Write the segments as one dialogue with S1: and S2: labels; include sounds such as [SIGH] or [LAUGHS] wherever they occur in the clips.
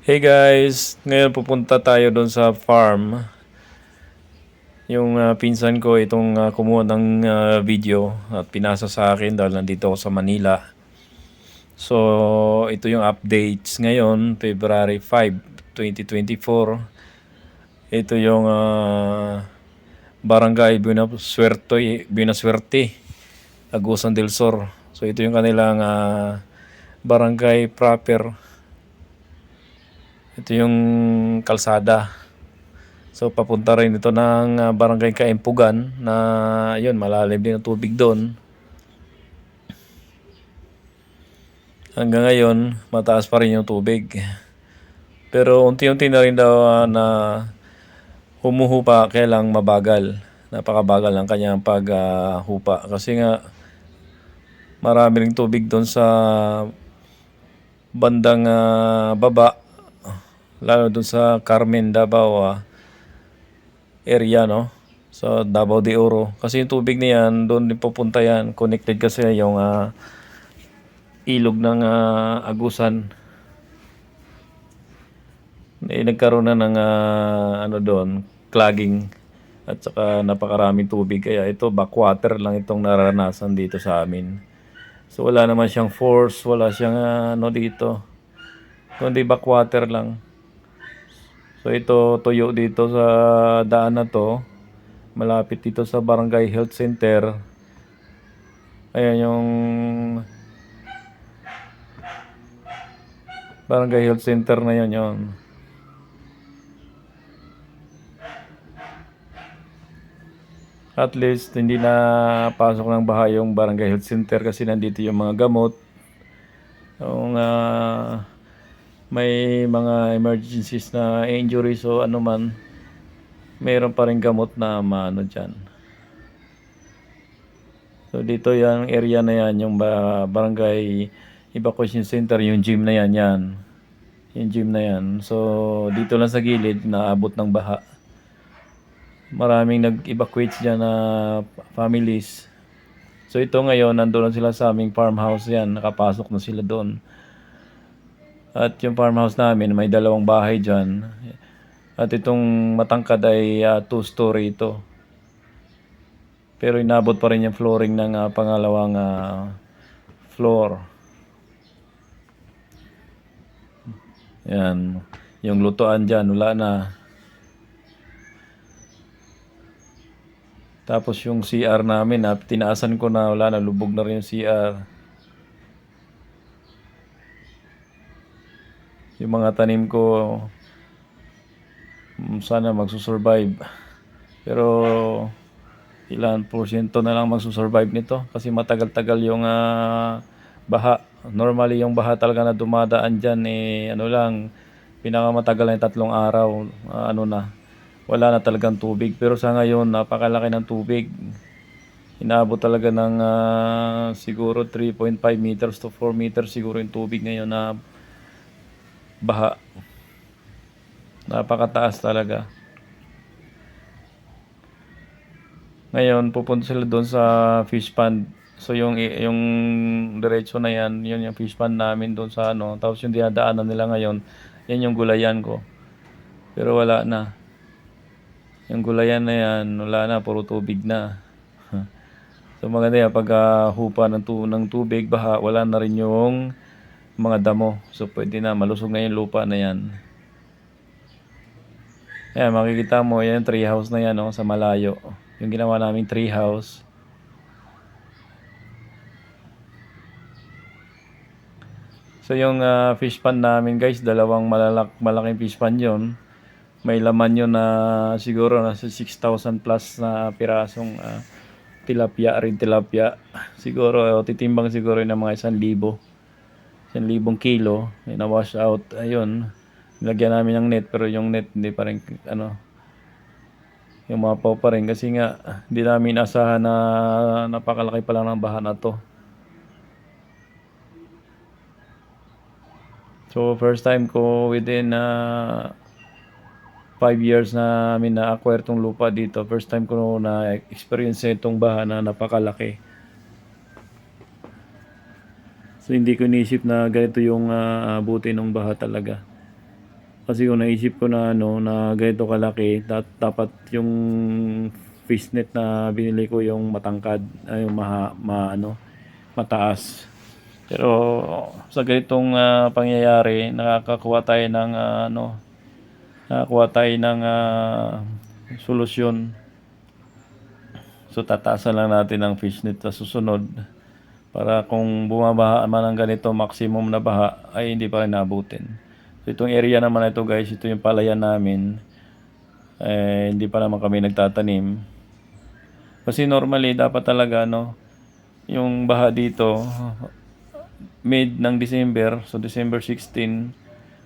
S1: Hey guys, ngayon pupunta tayo doon sa farm. Yung ah, pinsan ko itong ah, kumuha ng ah, video at pinasa sa akin dahil nandito ako sa Manila. So, ito yung updates ngayon, February 5, 2024. Ito yung ah, Barangay Buenasuerte, Buenasuerte, Agusan del Sur. So, ito yung kanilang ah, barangay proper. Ito yung kalsada. So papunta rin ito ng ah, barangay Kaimpugan na yun, malalim din ang tubig doon. Hanggang ngayon, mataas pa rin yung tubig. Pero unti-unti na rin daw ah, na humuhupa kaya mabagal. Napakabagal ang kanyang paghupa. Kasi nga marami ring tubig doon sa bandang ah, baba lalo dun sa Carmen Davao ah, area no? Sa Davao de Oro. Kasi yung tubig na yan doon din pupunta yan. Connected kasi yung ah, ilog ng ah, Agusan. Eh, nagkaroon na ng ah, ano doon clogging. At saka napakaraming tubig. Kaya ito backwater lang itong naranasan dito sa amin. So wala naman siyang force wala siyang ah, ano dito. Kundi backwater lang So ito tuyo dito sa daan na to. Malapit dito sa Barangay Health Center. Ayan yung Barangay Health Center na yun yun. At least hindi na pasok ng baha yung Barangay Health Center kasi nandito yung mga gamot. Yung ah, may mga emergencies na injuries o ano man, mayroon pa rin gamot na maano dyan. So dito yung area na yan, yung ba- barangay evacuation center, yung gym na yan, yan. Yung gym na yan. So dito lang sa gilid, naabot ng baha. Maraming nag-evacuate dyan na families. So ito ngayon, nandun na sila sa aming farmhouse yan, nakapasok na sila doon. At yung farmhouse namin, may dalawang bahay dyan. At itong matangkad ay ah, two-story ito. Pero inabot pa rin yung flooring ng ah, pangalawang ah, floor. Yan. Yung lutuan dyan, wala na. Tapos yung CR namin, tinaasan ko na wala na, lubog na rin yung CR. Yung mga tanim ko, mm, sana magsusurvive. Pero ilan porsyento na lang magsusurvive nito kasi matagal-tagal yung ah, baha. Normally yung baha talaga na dumadaan dyan eh ano lang pinakamatagal na tatlong araw ah, ano na wala na talagang tubig pero sa ngayon napakalaki ng tubig inaabot talaga ng ah, siguro 3.5 meters to 4 meters siguro yung tubig ngayon na baha napakataas talaga Ngayon, pupunta sila doon sa fish pond. So yung yung diretso na yan, yun yung fish pond namin doon sa ano. Tapos yung dinadaanan nila ngayon, yan yung gulayan ko. Pero wala na. Yung gulayan na yan, wala na, puro tubig na. [LAUGHS] so maganda yan, pag ah, hupa ng, tu ng tubig, baha, wala na rin yung mga damo. So pwede na, malusog na yung lupa na yan. Ayan, makikita mo, yan yung tree house na yan, no, sa malayo. Yung ginawa naming tree house. So yung ah, fish pond namin guys, dalawang malalak malaking fish pond yun. May laman yun na siguro nasa 6,000 plus na pirasong ah, tilapia rin tilapia. Siguro, o titimbang siguro yun ng mga 1,000. 1,000 kilo. Na-wash out. Ayun. Nilagyan namin ng net pero yung net hindi pa rin ano yung mapaw pa rin kasi nga hindi namin asahan na napakalaki pa lang ng baha na to. So first time ko within uh, 5 years na namin na-acquire tong lupa dito. First time ko na experience itong baha na napakalaki. So hindi ko inisip na ganito yung uh, buti ng baha talaga. Kasi kung naisip ko na ano, na ganito kalaki, dat dapat yung fishnet na binili ko yung matangkad, ay yung maha, ma, ano, mataas. Pero sa ganitong ah, pangyayari, nakakakuha tayo ng ah, ano, nakakuha tayo ng ah, solusyon. So tataasan lang natin ang fishnet sa susunod para kung bumabaha man ng ganito maximum na baha ay hindi pa rin nabutin. So itong area naman na ito guys, ito yung palayan namin. Eh, hindi pa naman kami nagtatanim. Kasi normally dapat talaga no, yung baha dito mid ng December, so December 16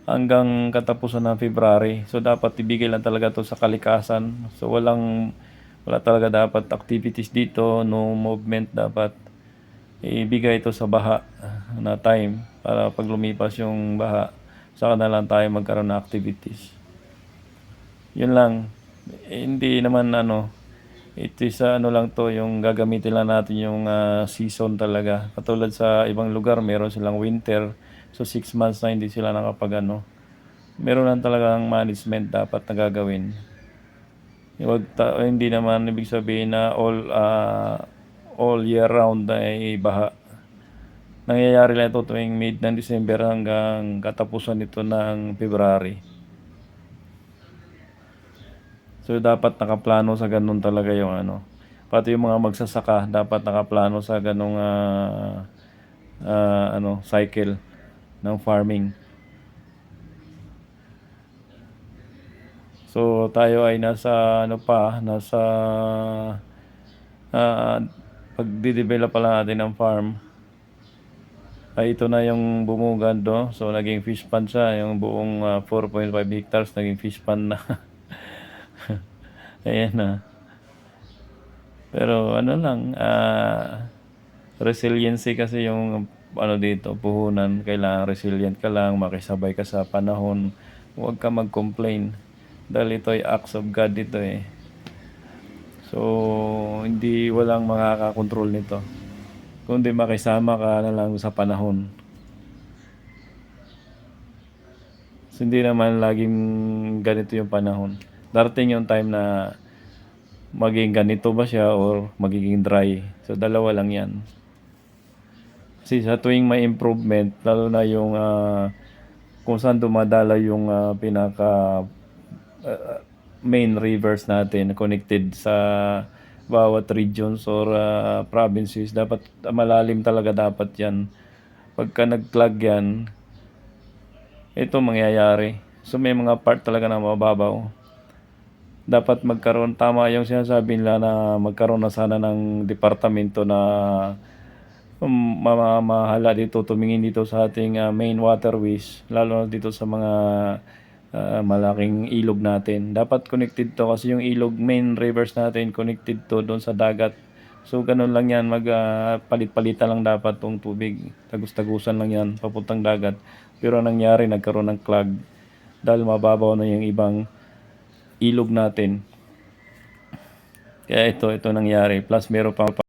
S1: hanggang katapusan ng February. So dapat ibigay lang talaga to sa kalikasan. So walang wala talaga dapat activities dito, no movement dapat ibigay ito sa baha na time para pag lumipas yung baha saka na lang tayo magkaroon ng activities. Yun lang. Eh, hindi naman ano ito sa ano lang to yung gagamitin lang natin yung ah, season talaga. Katulad sa ibang lugar meron silang winter. So 6 months na hindi sila nakapag ano. Meron lang talagang management dapat na gagawin. Wag ta- hindi naman ibig sabihin na all ah, all year round ay baha. Nangyayari lang ito tuwing mid ng December hanggang katapusan nito ng February. So dapat nakaplano sa ganun talaga yung ano. Pati yung mga magsasaka dapat nakaplano sa ganung ah, ah, ano cycle ng farming. So tayo ay nasa ano pa, nasa ah, pagdidevelop pa lang natin ng farm. Ay ito na yung bumugad do. So naging fish pond siya, yung buong ah, 4.5 hectares naging fish pond na. [LAUGHS] Ayan na. Pero ano lang, ah, resiliency kasi yung ano dito, puhunan, kailangan resilient ka lang, makisabay ka sa panahon, huwag ka mag-complain. Dahil ito ay acts of God dito eh. So, hindi walang makakakontrol nito. Kundi makisama ka na lang sa panahon. So, hindi naman laging ganito yung panahon. Darating yung time na maging ganito ba siya or magiging dry. So, dalawa lang yan. Kasi sa tuwing may improvement, lalo na yung ah, kung saan dumadala yung ah, pinaka ah, main rivers natin connected sa bawat regions or ah, provinces, dapat malalim talaga dapat yan. Pagka nag-clog yan, ito mangyayari. So may mga part talaga na mababaw. Dapat magkaroon, tama yung sinasabi nila na magkaroon na sana ng departamento na um, mamamahala dito, tumingin dito sa ating ah, main waterways, lalo na dito sa mga ah, malaking ilog natin. Dapat connected to kasi yung ilog, main rivers natin, connected to doon sa dagat. So ganun lang yan, mag palit-palitan lang dapat tong tubig. Tagus-tagusan lang yan, papuntang dagat. Pero ang nangyari, nagkaroon ng clog dahil mababaw na yung ibang ilog natin. Kaya ito, ito nangyari. Plus meron pa